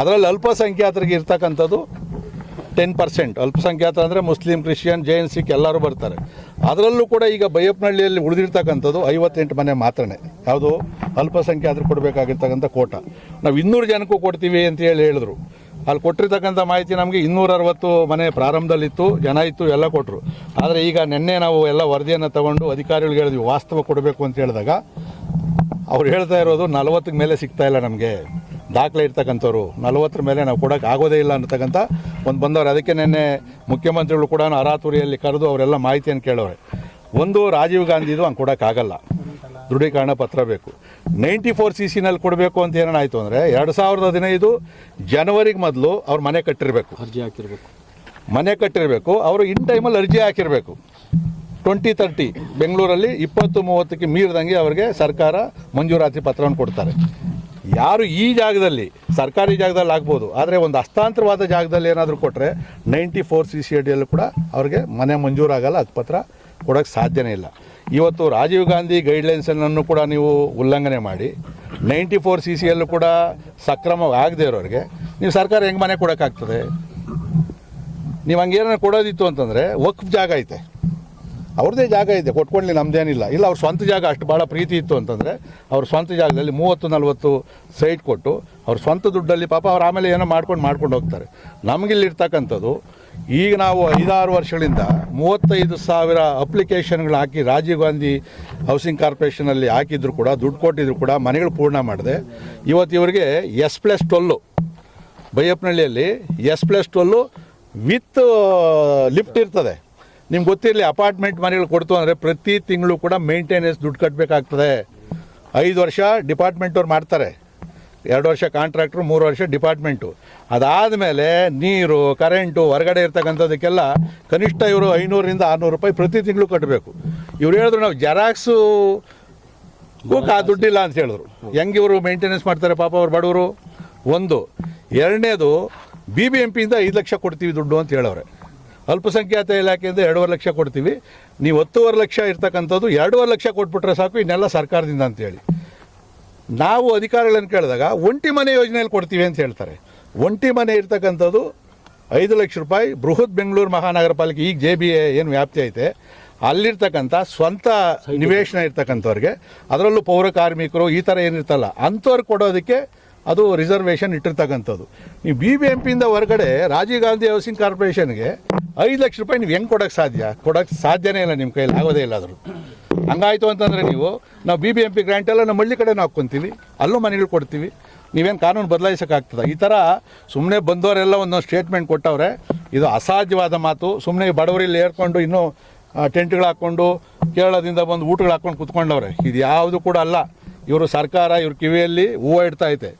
ಅದರಲ್ಲಿ ಅಲ್ಪಸಂಖ್ಯಾತರಿಗೆ ಇರ್ತಕ್ಕಂಥದ್ದು ಟೆನ್ ಪರ್ಸೆಂಟ್ ಅಲ್ಪಸಂಖ್ಯಾತ ಅಂದರೆ ಮುಸ್ಲಿಂ, ಕ್ರಿಶ್ಚಿಯನ್ ಜೈನ್ ಸಿಖ್ ಎಲ್ಲರೂ ಬರ್ತಾರೆ. ಅದರಲ್ಲೂ ಕೂಡ ಈಗ ಬೈಯಪ್ಪನಹಳ್ಳಿಯಲ್ಲಿ ಉಳಿದಿರ್ತಕ್ಕಂಥದ್ದು ಐವತ್ತೆಂಟು ಮನೆ ಮಾತ್ರನೇ. ಯಾವುದು? ಅಲ್ಪಸಂಖ್ಯಾತರು ಕೊಡಬೇಕಾಗಿರ್ತಕ್ಕಂಥ ಕೋಟ. ನಾವು ಇನ್ನೂರು ಜನಕ್ಕೂ ಕೊಡ್ತೀವಿ ಅಂತ ಹೇಳಿ ಹೇಳಿದ್ರು. ಅಲ್ಲಿ ಕೊಟ್ಟಿರ್ತಕ್ಕಂಥ ಮಾಹಿತಿ ನಮಗೆ ಇನ್ನೂರ ಅರವತ್ತು ಮನೆ ಪ್ರಾರಂಭದಲ್ಲಿತ್ತು, ಜನ ಇತ್ತು, ಎಲ್ಲ ಕೊಟ್ಟರು ಆದರೆ ಈಗ ನಿನ್ನೆ ನಾವು ಎಲ್ಲ ವರದಿಯನ್ನು ತಗೊಂಡು ಅಧಿಕಾರಿಗಳಿಗೆ ಹೇಳಿದ್ವಿ, ವಾಸ್ತವ ಕೊಡಬೇಕು ಅಂತ ಹೇಳಿದಾಗ, ಅವ್ರು ಹೇಳ್ತಾ ಇರೋದು ನಲವತ್ತಕ್ಕೆ ಮೇಲೆ ಸಿಗ್ತಾಯಿಲ್ಲ ನಮಗೆ. ದಾಖಲೆ ಇರ್ತಕ್ಕಂಥವ್ರು. ನಲವತ್ತರ ಮೇಲೆ ನಾವು ಕೊಡೋಕೆ ಆಗೋದೇ ಇಲ್ಲ ಅನ್ನತಕ್ಕಂಥ ಒಂದು ಬಂದವರು. ಅದಕ್ಕೆ ನಿನ್ನೆ ಮುಖ್ಯಮಂತ್ರಿಗಳು ಕೂಡ ಅರಾತುರಿಯಲ್ಲಿ ಕರೆದು ಅವರೆಲ್ಲ ಮಾಹಿತಿಯನ್ನು ಕೇಳೋರೆ. ಒಂದು ರಾಜೀವ್ ಗಾಂಧಿದು ಹಂಗೆ ಕೊಡೋಕ್ಕಾಗಲ್ಲ ದೃಢೀಕರಣ ಪತ್ರ ಬೇಕು. ನೈಂಟಿ ಫೋರ್ ಸಿ ಸಿನಲ್ಲಿ ಕೊಡಬೇಕು ಅಂತ ಏನಾಯಿತು ಅಂದರೆ ಎರಡು ಸಾವಿರದ ಹದಿನೈದು ಜನವರಿಗೆ ಮೊದಲು ಅವ್ರು ಮನೆ ಕಟ್ಟಿರಬೇಕು. ಅರ್ಜಿ ಹಾಕಿರಬೇಕು. ಮನೆ ಕಟ್ಟಿರಬೇಕು. ಅವರು ಇನ್ ಟೈಮಲ್ಲಿ ಅರ್ಜಿ ಹಾಕಿರಬೇಕು. ಟ್ವೆಂಟಿ ತರ್ಟಿ ಬೆಂಗಳೂರಲ್ಲಿ ಇಪ್ಪತ್ತು ಮೂವತ್ತಕ್ಕೆ ಮೀರಿದಂಗೆ ಅವರಿಗೆ ಸರ್ಕಾರ ಮಂಜೂರಾತಿ ಪತ್ರವನ್ನು ಕೊಡ್ತಾರೆ. ಯಾರು ಈ ಜಾಗದಲ್ಲಿ ಸರ್ಕಾರಿ ಜಾಗದಲ್ಲಿ ಆಗ್ಬೋದು, ಆದರೆ ಒಂದು ಹಸ್ತಾಂತರವಾದ ಜಾಗದಲ್ಲಿ ಏನಾದರೂ ಕೊಟ್ಟರೆ ನೈಂಟಿ ಫೋರ್ ಸಿ ಸಿ ಅಡಿಯಲ್ಲೂ ಕೂಡ ಅವ್ರಿಗೆ ಮನೆ ಮಂಜೂರಾಗಲ್ಲ ಅದು ಪತ್ರ ಕೊಡೋಕ್ಕೆ ಸಾಧ್ಯನೇ ಇಲ್ಲ. ಇವತ್ತು ರಾಜೀವ್ ಗಾಂಧಿ ಗೈಡ್ಲೈನ್ಸನ್ನು ಕೂಡ ನೀವು ಉಲ್ಲಂಘನೆ ಮಾಡಿ ನೈಂಟಿ ಫೋರ್ ಸಿ ಸಿಯಲ್ಲೂ ಕೂಡ ಸಕ್ರಮ ಆಗದೆ ಇರೋರಿಗೆ, ನೀವು ಸರ್ಕಾರ ಹೆಂಗೆ ಮನೆ ಕೊಡೋಕ್ಕಾಗ್ತದೆ? ನೀವು ಹಂಗೇನಾರು ಕೊಡೋದಿತ್ತು ಅಂತಂದರೆ ವಕ್ಫ್ ಜಾಗ ಐತೆ. ಅವ್ರದ್ದೇ ಜಾಗ ಇದೆ ಕೊಟ್ಕೊಳ್ಳಿ ನಮ್ದೇನಿಲ್ಲ. ಇಲ್ಲ, ಅವ್ರ ಸ್ವಂತ ಜಾಗ ಅಷ್ಟು ಭಾಳ ಪ್ರೀತಿ ಇತ್ತು ಅಂತಂದರೆ ಅವ್ರ ಸ್ವಂತ ಜಾಗದಲ್ಲಿ ಮೂವತ್ತು, ನಲ್ವತ್ತು ಸೈಟ್ ಕೊಟ್ಟು ಅವ್ರ ಸ್ವಂತ ದುಡ್ಡಲ್ಲಿ ಪಾಪ ಅವ್ರು ಆಮೇಲೆ ಏನೋ ಮಾಡ್ಕೊಂಡು ಮಾಡ್ಕೊಂಡು ಹೋಗ್ತಾರೆ. ನಮಗಿಲ್ಲಿರ್ತಕ್ಕಂಥದ್ದು, ಈಗ ನಾವು ಐದಾರು ವರ್ಷಗಳಿಂದ ಮೂವತ್ತೈದು ಸಾವಿರ ಅಪ್ಲಿಕೇಶನ್ಗಳು ಹಾಕಿ ರಾಜೀವ್ ಗಾಂಧಿ ಹೌಸಿಂಗ್ ಕಾರ್ಪೊರೇಷನಲ್ಲಿ ಹಾಕಿದ್ರು ಕೂಡ, ದುಡ್ಡು ಕೊಟ್ಟಿದ್ರು ಕೂಡ, ಮನೆಗಳು ಪೂರ್ಣ ಮಾಡಿದೆ. ಇವತ್ತು ಇವರಿಗೆ S plus twelve. ಬೈಯಪ್ಪನಹಳ್ಳಿಯಲ್ಲಿ S plus twelve with lift ಇರ್ತದೆ. ನಿಮ್ಗೆ ಗೊತ್ತಿರಲಿ ಅಪಾರ್ಟ್ಮೆಂಟ್ ಮನೆಗಳು ಕೊಡ್ತು ಅಂದರೆ ಪ್ರತಿ ತಿಂಗಳು ಕೂಡ ಮೇಂಟೆನೆನ್ಸ್ ದುಡ್ಡು ಕಟ್ಟಬೇಕಾಗ್ತದೆ ಐದು ವರ್ಷ ಡಿಪಾರ್ಟ್ಮೆಂಟ್ ಅವ್ರು ಮಾಡ್ತಾರೆ. ಎರಡು ವರ್ಷ ಕಾಂಟ್ರಾಕ್ಟ್ರು ಮೂರು ವರ್ಷ ಡಿಪಾರ್ಟ್ಮೆಂಟು ಅದಾದಮೇಲೆ ನೀರು ಕರೆಂಟು ಹೊರಗಡೆ ಇರ್ತಕ್ಕಂಥದ್ದಕ್ಕೆಲ್ಲ ಕನಿಷ್ಠ ಇವರು ಐನೂರರಿಂದ ಆರುನೂರು ರೂಪಾಯಿ ಪ್ರತಿ ತಿಂಗಳು ಕಟ್ಟಬೇಕು ಇವ್ರು ಹೇಳಿದ್ರು, ನಾವು ಜೆರಾಕ್ಸು ಆ ದುಡ್ಡಿಲ್ಲ ಅಂತ ಹೇಳಿದ್ರು. ಹೆಂಗೆ ಇವರು ಮೇಂಟೆನೆನ್ಸ್ ಮಾಡ್ತಾರೆ ಪಾಪ ಅವ್ರು ಬಡವರು? ಒಂದು. ಎರಡನೇದು ಬಿ ಬಿ ಎಂ ಪಿಯಿಂದ ಐದು ಲಕ್ಷ ಕೊಡ್ತೀವಿ ದುಡ್ಡು ಅಂತ ಹೇಳವ್ರೆ. ಅಲ್ಪಸಂಖ್ಯಾತ ಇಲಾಖೆಯಿಂದ ಎರಡೂವರೆ ಲಕ್ಷ ಕೊಡ್ತೀವಿ. ನೀವು ಹತ್ತುವರೆ ಲಕ್ಷ ಇರ್ತಕ್ಕಂಥದ್ದು ಎರಡೂವರೆ ಲಕ್ಷ ಕೊಟ್ಬಿಟ್ರೆ ಸಾಕು ಇನ್ನೆಲ್ಲ ಸರ್ಕಾರದಿಂದ ಅಂತೇಳಿ. ನಾವು ಅಧಿಕಾರಿಗಳನ್ನು ಕೇಳಿದಾಗ ಒಂಟಿ ಮನೆ ಯೋಜನೆಯಲ್ಲಿ ಕೊಡ್ತೀವಿ ಅಂತ ಹೇಳ್ತಾರೆ. ಒಂಟಿ ಮನೆ ಇರ್ತಕ್ಕಂಥದ್ದು ಐದು ಲಕ್ಷ ರೂಪಾಯಿ ಬೃಹತ್ ಬೆಂಗಳೂರು ಮಹಾನಗರ ಪಾಲಿಕೆ ಈಗ ಜೆ ಬಿ ಎ ಏನು ವ್ಯಾಪ್ತಿ ಐತೆ ಅಲ್ಲಿರ್ತಕ್ಕಂಥ ಸ್ವಂತ ನಿವೇಶನ ಇರ್ತಕ್ಕಂಥವ್ರಿಗೆ ಅದರಲ್ಲೂ ಪೌರ ಕಾರ್ಮಿಕರು ಈ ಥರ ಏನಿರ್ತಲ್ಲ ಅಂಥವ್ರಿಗೆ ಕೊಡೋದಕ್ಕೆ ಅದು ರಿಸರ್ವೇಷನ್ ಇಟ್ಟಿರ್ತಕ್ಕಂಥದ್ದು. ನೀವು ಬಿ ಬಿ ಎಂ ಪಿಯಿಂದ ಹೊರಗಡೆ ರಾಜೀವ್ ಗಾಂಧಿ ಹೌಸಿಂಗ್ ಕಾರ್ಪೊರೇಷನ್ಗೆ ಐದು ಲಕ್ಷ ರೂಪಾಯಿ ನೀವು ಹೆಂಗೆ ಕೊಡೋಕ್ಕೆ ಸಾಧ್ಯ? ಕೊಡೋಕ್ಕೆ ಸಾಧ್ಯನೇ ಇಲ್ಲ ನಿಮ್ಮ ಕೈಯಲ್ಲಿ, ಆಗೋದೇ ಇಲ್ಲ ಅದ್ರ ಹಂಗಾಯ್ತು ಅಂತಂದರೆ ನೀವು, ನಾವು B B M P grant ಎಲ್ಲ ನಮ್ಮ ಹಳ್ಳಿ ಕಡೆ ನಾವು ಅಲ್ಲೂ ಮನೆಗಳು ಕೊಡ್ತೀವಿ. ನೀವೇನು ಕಾನೂನು ಬದಲಾಯಿಸೋಕ್ಕಾಗ್ತದೆ ಈ ಥರ ಸುಮ್ಮನೆ ಬಂದವರೆಲ್ಲ ಒಂದೊಂದು ಸ್ಟೇಟ್ಮೆಂಟ್ ಕೊಟ್ಟವ್ರೆ, ಇದು ಅಸಾಧ್ಯವಾದ ಮಾತು. ಸುಮ್ಮನೆ ಬಡವರಿಲ್ಲಿ ಏರ್ಕೊಂಡು ಇನ್ನೂ ಟೆಂಟ್ಗಳು ಹಾಕ್ಕೊಂಡು, ಕೇರಳದಿಂದ ಬಂದು ಊಟಗಳು ಹಾಕ್ಕೊಂಡು ಕುತ್ಕೊಂಡವ್ರೆ. ಇದು ಯಾವುದು ಕೂಡ ಅಲ್ಲ. ಇವರು ಸರ್ಕಾರ, ಇವ್ರ ಕಿವಿಯಲ್ಲಿ ಹೂವು ಇಡ್ತಾ ಐತೆ.